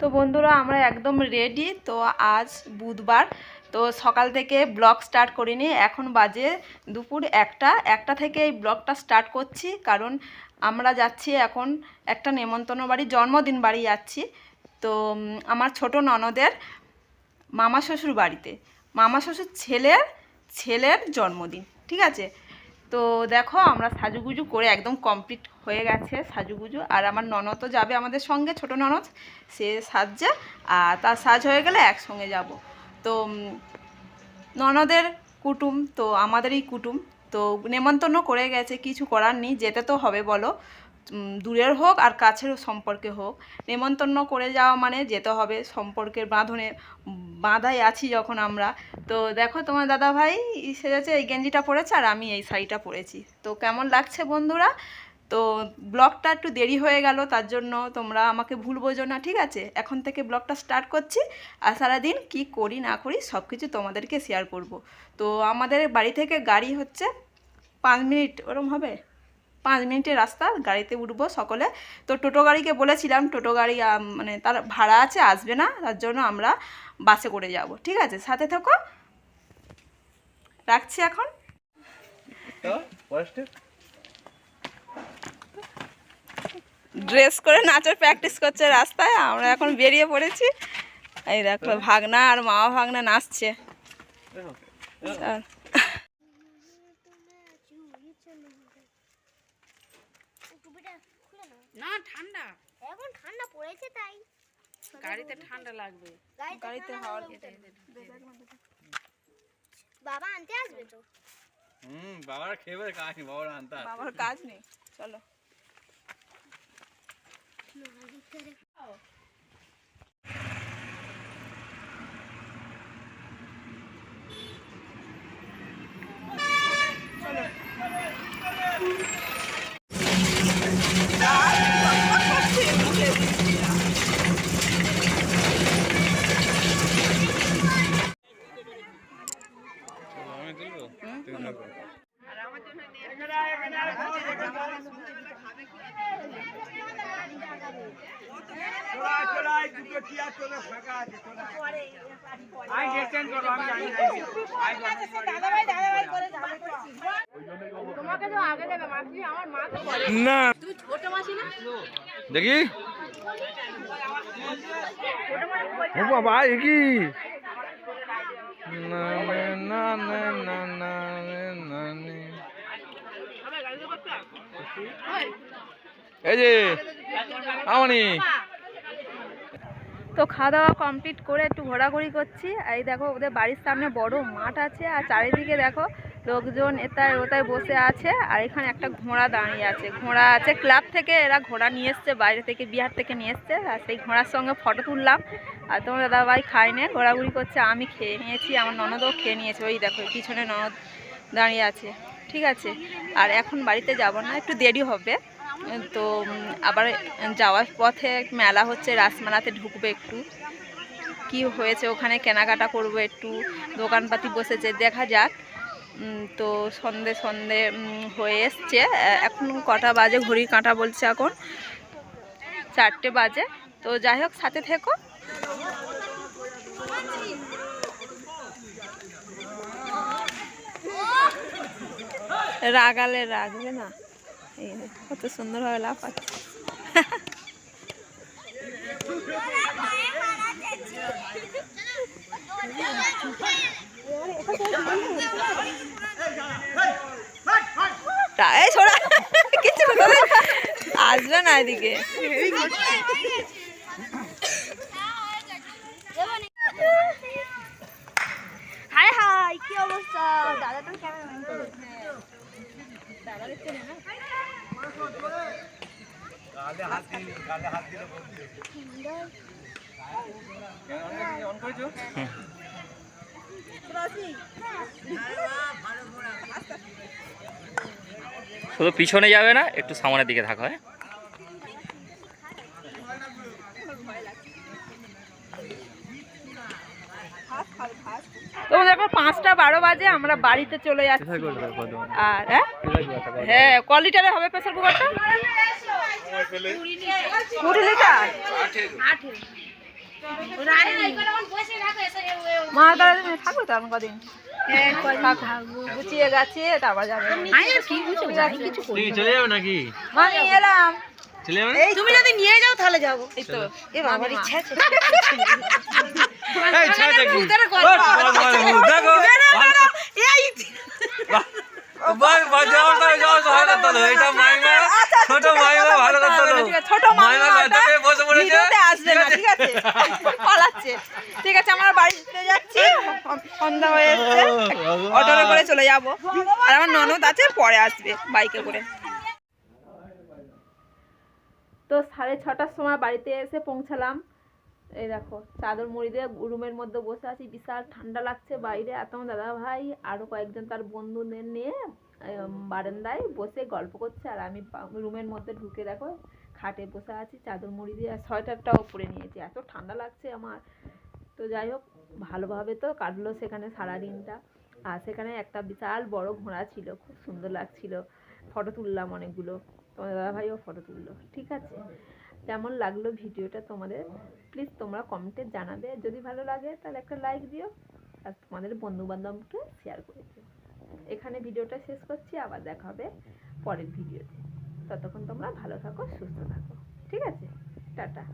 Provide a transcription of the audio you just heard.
তো বন্ধুরা, আমরা একদম রেডি তো আজ বুধবার। তো সকাল থেকে ব্লগ স্টার্ট করিনি, এখন বাজে দুপুর একটা। একটা থেকে এই ব্লগটা স্টার্ট করছি, কারণ আমরা যাচ্ছি এখন একটা নেমন্তন্ন বাড়ি, জন্মদিন বাড়ি যাচ্ছি। তো আমার ছোট ননদের মামা শ্বশুর বাড়িতে। মামা শ্বশুর ছেলের ছেলের জন্মদিন, ঠিক আছে? তো দেখো, আমরা সাজুগুজু করে একদম কমপ্লিট হয়ে গেছে সাজুগুজু। আর আমার ননদও যাবে আমাদের সঙ্গে, ছোট ননদ। সে সাজছে, আর তার সাজ হয়ে গেলে একসঙ্গে যাব। তো ননদের কুটুম, তো আমাদেরই কুটুম। তো নেমন্তন্ন করে গেছে, কিছু করার নেই, যেতে তো হবে, বলো। দূরের হোক আর কাছের সম্পর্কে হোক। নেমন্তন্ন করে যাওয়া মানে যেতে হবে সম্পর্কের বাঁধনে, বাঁধাই আছি যখন আমরা। তো দেখো তোমার দাদা ভাই সেজেছে, এই গেঞ্জিটা পরেছে আর আমি এই শাড়িটা পরেছি। তো কেমন লাগছে বন্ধুরা? তো ব্লগটা একটু দেরি হয়ে গেল, তার জন্য তোমরা আমাকে ভুল বোঝো না, ঠিক আছে? এখন থেকে ব্লগটা স্টার্ট করছি আর সারাদিন কী করি না করি সব কিছু তোমাদেরকে শেয়ার করব। তো আমাদের বাড়ি থেকে গাড়ি হচ্ছে পাঁচ মিনিট, ওরম হবে? পাঁচ মিনিটের রাস্তা গাড়িতে উঠবো সকলে। তো টোটো গাড়িকে বলেছিলাম টোটো গাড়ি মানে তার ভাড়া আছে আসবে না তার জন্য আমরা বাসে করে যাব। ঠিক আছে সাথে থাকো। রাখছি এখন। ড্রেস করে নাচের প্র্যাকটিস করছে রাস্তায় আমরা এখন বেরিয়ে পড়েছি। এই দেখো ভাগনা আর মামা ভাগনা নাচছে। না ঠান্ডা। এখন ঠান্ডা পড়েছে তাই। গাড়িতে ঠান্ডা লাগবে। গাড়িতে হাওয়া বাবা আনতে আসবে তো? হুম বাবার খেয়ে কাজ নেই বাবার আনতে বাবার কাজ নেই চলো আমি তুলবো তুমি থাকো। না। দেখি। ও বাবা এ কি? না না না না না না না এই যে আমনি তো খাওয়া দাওয়া কমপ্লিট করে একটু ঘোরাঘুরি করছি। আর এই দেখো, ওদের বাড়ির সামনে বড় মাঠ আছে আর চারিদিকে দেখো, লোকজন এটায় ওটায় বসে আছে। আর এখানে একটা ঘোড়া দাঁড়িয়ে আছে। ঘোড়া আছে ক্লাব থেকে, এরা ঘোড়া নিয়ে এসছে, বাইরে থেকে বিহার থেকে নিয়ে এসছে। আর সেই ঘোড়ার সঙ্গে ফটো তুললাম। আর তোমার দাদাভাই খায়নি ঘোরাঘুরি করছে, আমি খেয়ে নিয়েছি, আমার ননদও খেয়ে নিয়েছে। ওই দেখো পিছনে ননদ দাঁড়িয়ে আছে, ঠিক আছে? আর এখন বাড়িতে যাব না, একটু দেরি হবে। তো আবার যাওয়ার পথে মেলা হচ্ছে, রাসমেলাতে ঢুকবে একটু। কি হয়েছে, ওখানে কেনাকাটা করব একটু, দোকানপাতি বসেছে, দেখা যাক। তো সন্ধে সন্ধে হয়ে এসছে। এখন কটা বাজে, ঘড়ির কাঁটা বলছে এখন। চারটে বাজে। তো যাই হোক, সাথে থেকো। রাগালে রাগবে না। এই কত সুন্দরভাবে লাফাচ্ছে। এই ছোড়া আসবে না এদিকে হাই হাই কি অবস্থা দাদা তো কেমন অন করেছ শুধু পিছনে যাবে না একটু সামনের দিকে থাকা হ্যাঁ? তো দেখো পাঁচটা বারো বাজে আমরা বাড়িতে চলে যাচ্ছি। আর হ্যাঁ? হ্যাঁ ক লিটারে হবে প্রেসার কুকারটা কুড়ি লিটার মা তারা তুমি থাকবে তো এখন কদিন? গুছিয়ে গেছে তারপর যাবে। কিছু চলে যাবে নাকি? মা আমি এলাম। চলে যাবে? এই তুমি যদি নিয়ে যাও তাহলে যাব। এই তো। এ বাবার ইচ্ছা আছে এই ছাড় দেখি ও, তোমার তোমার মুখ, দেখো ভাই ভাই যাও তো যাও তো ভালো এটা মাইমা। ছোট মাইমা ভালো করতে হলো। ঠিক আছে, ছোট মাইমা মাইমা বসে পড়েছে। আসবে না ঠিক আছে। পালাচ্ছে। ঠিক আছে আমরা বাড়িতে যাচ্ছি। সন্ধ্যা হয়ে এসছে। অটোতে করে চলে যাব। আর আমার ননদ আছে পরে আসবে বাইকে করে। তো সাড়ে ছটার সময় বাড়িতে এসে পৌঁছালাম। এই দেখো চাদর মুড়ি দিয়ে রুমের মধ্যে বসে আছি। বিশাল ঠান্ডা লাগছে বাইরে। এত দাদা ভাই আরও কয়েকজন তার বন্ধুদের নিয়ে বারান্দায় বসে গল্প করছে আর আমি রুমের মধ্যে ঢুকে দেখো, খাটে বসে আছি, চাদর মুড়ি দিয়ে, আর সোয়েটারটাও পরে নিয়েছি। এত ঠান্ডা লাগছে আমার। তো যাই হোক, ভালোভাবে তো কাটলো সেখানে সারা দিনটা আর সেখানে একটা বিশাল বড় ঘোড়া ছিল, খুব সুন্দর লাগছিল। ফটো তুললাম অনেকগুলো। তোমার দাদা ভাইও ফটো তুললো। ঠিক আছে? কেমন লাগল ভিডিওটা তোমাদের? প্লিজ তোমরা কমেন্টে জানাবে। যদি ভালো লাগে, তাহলে একটা লাইক দিও। আর তোমাদের বন্ধু বান্ধবকে শেয়ার করে দিও। এখানে ভিডিওটা শেষ করছি, আবার দেখা হবে পরের ভিডিওতে। ততক্ষণ তোমরা ভালো থাকো, সুস্থ থাকো। ঠিক আছে? টাটা।